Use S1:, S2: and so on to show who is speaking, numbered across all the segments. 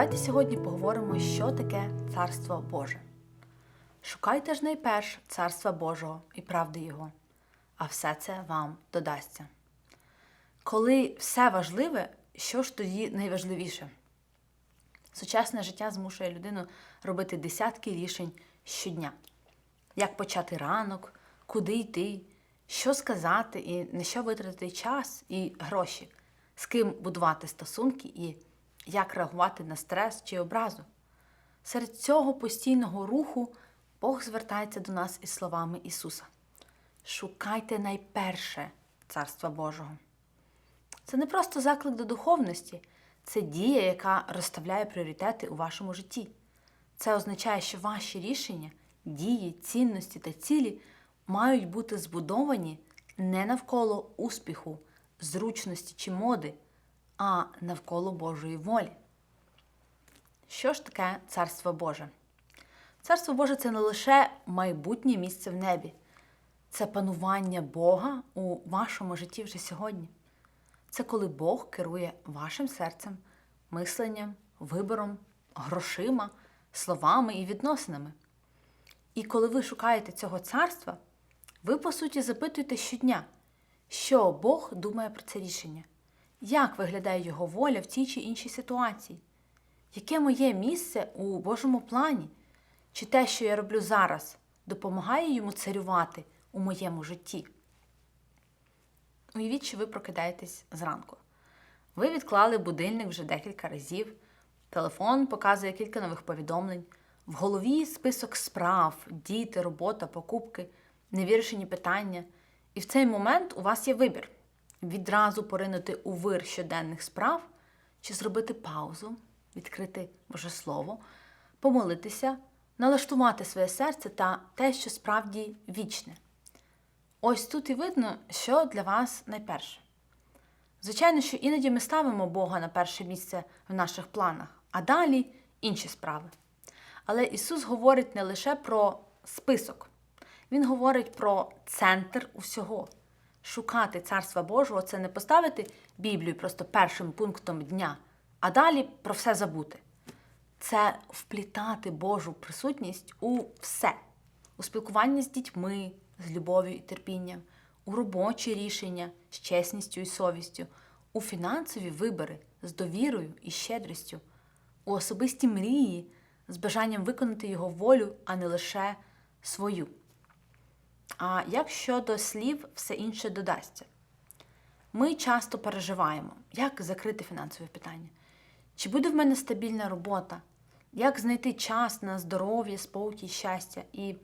S1: давайте сьогодні поговоримо, що таке Царство Боже. Шукайте ж найперш Царства Божого і правди Його, а все це вам додасться. Коли все важливе, що ж тоді найважливіше? Сучасне життя змушує людину робити десятки рішень щодня. Як почати ранок, куди йти, що сказати і на що витратити час і гроші, з ким будувати стосунки і як реагувати на стрес чи образу. Серед цього постійного руху Бог звертається до нас із словами Ісуса: Шукайте найперше Царства Божого. Це не просто заклик до духовності, це дія, яка розставляє пріоритети у вашому житті. Це означає, що ваші рішення, дії, цінності та цілі мають бути збудовані не навколо успіху, зручності чи моди, а навколо Божої волі. Що ж таке Царство Боже? Царство Боже це не лише майбутнє місце в небі, це панування Бога у вашому житті вже сьогодні. Це коли Бог керує вашим серцем, мисленням, вибором, грошима, словами і відносинами. І коли ви шукаєте цього царства, ви, по суті, запитуєте щодня, що Бог думає про це рішення, як виглядає Його воля в тій чи іншій ситуації, яке моє місце у Божому плані, чи те, що я роблю зараз, допомагає йому царювати у моєму житті. Уявіть, що ви прокидаєтесь зранку. Ви відклали будильник вже декілька разів, телефон показує кілька нових повідомлень, в голові список справ, діти, робота, покупки, невирішені питання. І в цей момент у вас є вибір: відразу поринути у вир щоденних справ чи зробити паузу, відкрити Боже Слово, помолитися, налаштувати своє серце та те, що справді вічне. Ось тут і видно, що для вас найперше. Звичайно, що іноді ми ставимо Бога на перше місце в наших планах, а далі інші справи. Але Ісус говорить не лише про список, Він говорить про центр усього. Шукати Царства Божого це не поставити Біблію просто першим пунктом дня, а далі про все забути. Це вплітати Божу присутність у все, у спілкуванні з дітьми, з любов'ю і терпінням, у робочі рішення з чесністю і совістю, у фінансові вибори з довірою і щедрістю, у особисті мрії з бажанням виконати його волю, а не лише свою. А як щодо слів, все інше додасться. Ми часто переживаємо, як закрити фінансові питання, чи буде в мене стабільна робота, як знайти час на здоров'я, спокій, щастя. І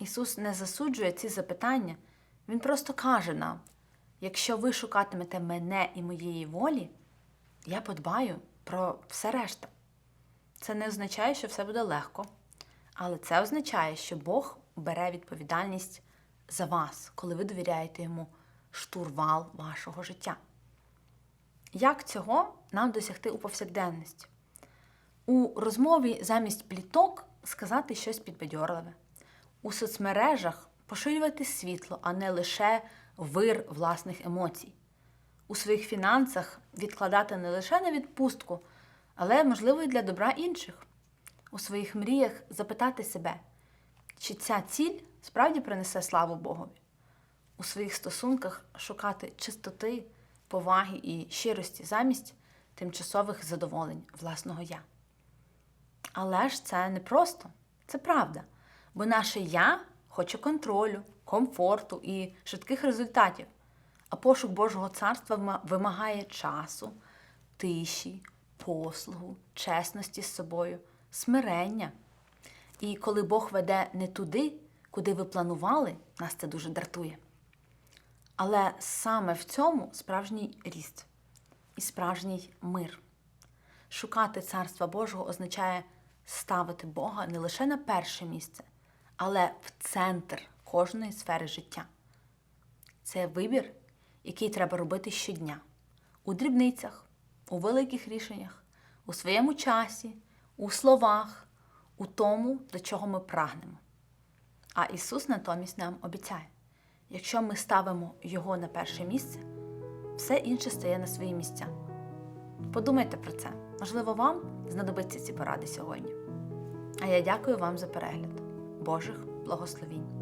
S1: Ісус не засуджує ці запитання, Він просто каже нам: якщо ви шукатимете мене і моєї волі, я подбаю про все решта. Це не означає, що все буде легко, але це означає, що Бог бере відповідальність за вас, коли ви довіряєте йому штурвал вашого життя. Як цього нам досягти у повсякденності? У розмові замість пліток сказати щось підбадьорливе. У соцмережах поширювати світло, а не лише вир власних емоцій. У своїх фінансах відкладати не лише на відпустку, але, можливо, і для добра інших. У своїх мріях запитати себе, чи ця ціль справді принесе славу Богові. У своїх стосунках шукати чистоти, поваги і щирості замість тимчасових задоволень власного я. Але ж це не просто, це правда. Бо наше я хоче контролю, комфорту і швидких результатів. А пошук Божого царства вимагає часу, тиші, послугу, чесності з собою, смирення. І коли Бог веде не туди, куди ви планували, нас це дуже дратує. Але саме в цьому справжній ріст і справжній мир. Шукати Царства Божого означає ставити Бога не лише на перше місце, але в центр кожної сфери життя. Це вибір, який треба робити щодня у дрібницях, у великих рішеннях, у своєму часі, у словах, у тому, до чого ми прагнемо. А Ісус натомість нам обіцяє: якщо ми ставимо Його на перше місце, все інше стає на свої місця. Подумайте про це. Можливо, вам знадобиться ці поради сьогодні. А я дякую вам за перегляд. Божих благословінь!